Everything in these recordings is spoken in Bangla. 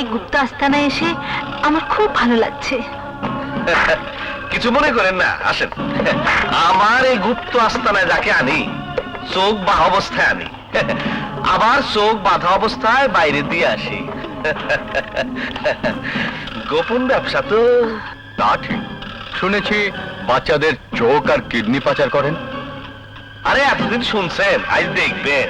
এই গুপ্ত আস্তানায় এসে আমার খুব ভালো লাগছে। কিছু মনে করেন না আসেন। আমার এই গুপ্ত আস্তানায় যাকে আনি চোখ বাঁধা অবস্থায় আনি। আবার চোখ বাঁধা অবস্থায় বাইরে দিয়ে আসি। গোপন ব্যবসা তো তা ঠিক। শুনেছি বাচ্চাদের চোখ আর কিডনি পাচার করেন। আরে এতদিন শুনছেন আজ দেখবেন।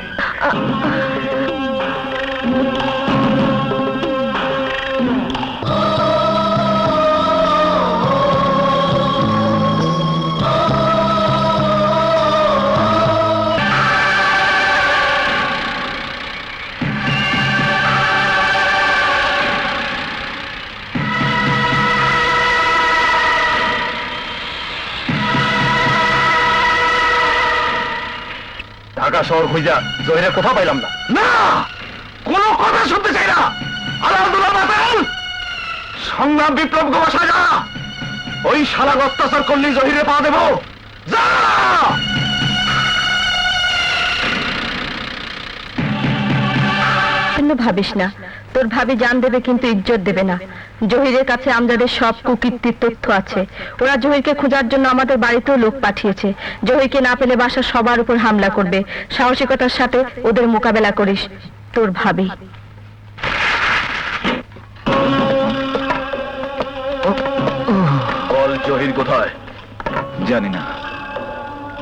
ঢাকা শহর খুঁজা জহিরের কোথাও পাইলাম না। না! কোনো কথা শুনতে চাই না! আলাদুল্লাহ বাতাল সংগ্রাম বিপ্লব গোবা সাজা ওই শালাগ অত্যাচার করলি জহিরে পা দেব। যা! ভাবিস না তোর ভাবি জান দেবে কিন্তু ইজ্জত দেবে না। জহিরের কাছে আমজাদের সব কুকীর্তির তথ্য আছে। ওরা জহিরকে খোঁজার জন্য আমাদের বাড়িতেও লোক পাঠিয়েছে। জহিরকে না পেলে বাসার সবার উপর হামলা করবে। সাহসিকতার সাথে ওদের মোকাবেলা করিস তোর ভাবি। বল জহির কোথায়? জানি না।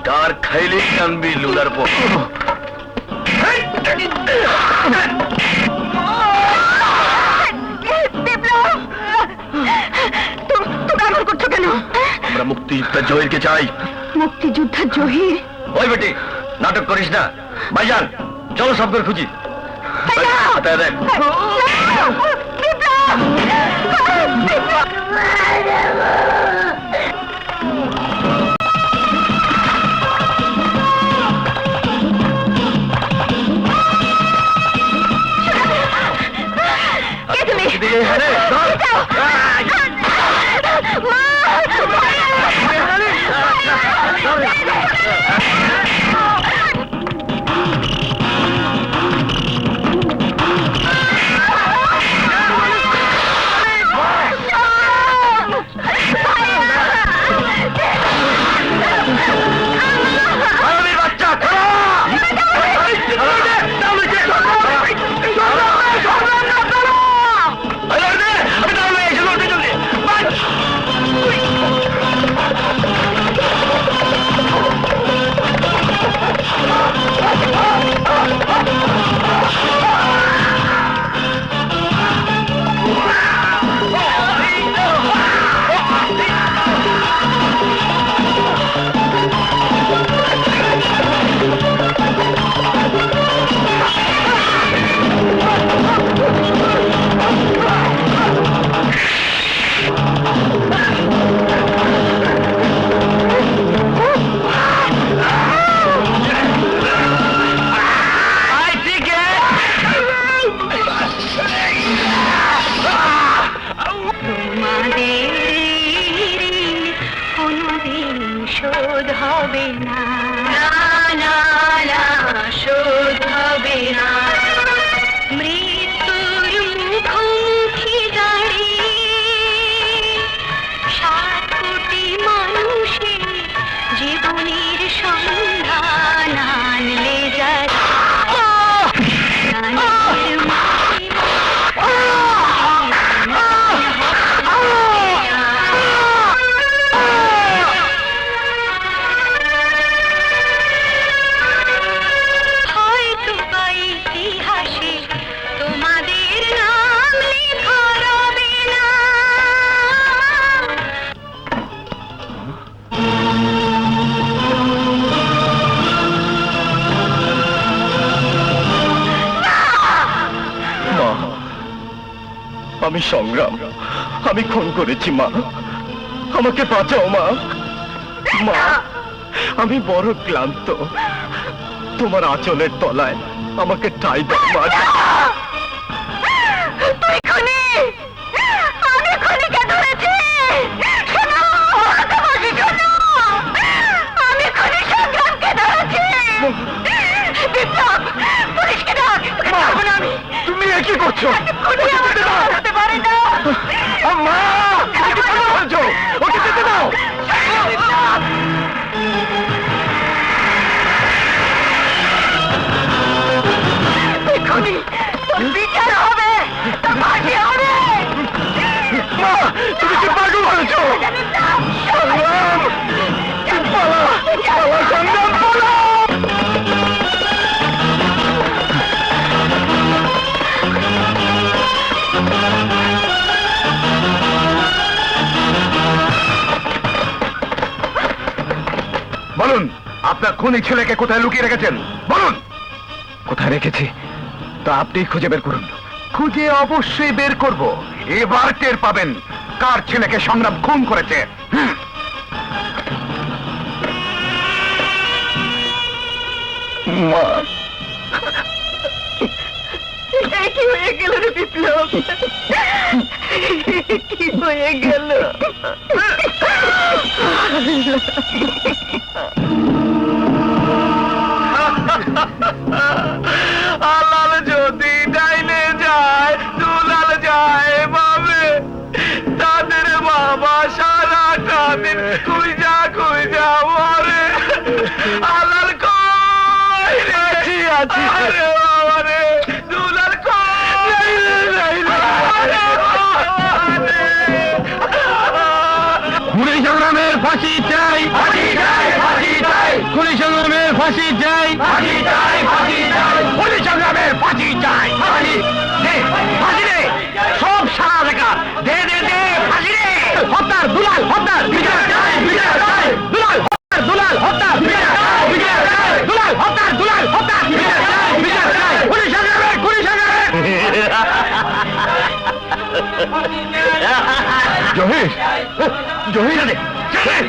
কার খাইলে আনবি লুলার পর আমরা মুক্তিযোদ্ধা জহিরকে চাই। মুক্তিযোদ্ধা জহির? ওই বেটি নাটক করিস না। ভাইজান চলো সব করে খুঁজি দেখ হবে আমি সংগ্রাম। আমি খুন করেছি মা। আমাকে বাঁচাও মা। মা আমি বড় ক্লান্ত। তোমার আঁচলের তলায় আমাকে ঠাই দাও মা। তুমি এ কি করছ? আম্মা! আপনার খুনি ছেলেকে কোথায় লুকিয়ে রেখেছেন? বলুন। কোথায় রেখেছি, তা আপনি খুঁজে বের করুন। খুঁজে অবশ্যই বের করব। এবার টের পাবেন কার ছেলেকে সংগ্রাম খুন করেছে। মা। হয়ে গেল রে কি হয়ে গেল? রে। খুনি সংগ্রামের ফাঁসি চাই। ফাঁসি চাই ফাঁসি চাই। খুনি সংগ্রামের ফাঁসি চাই। জহির জহির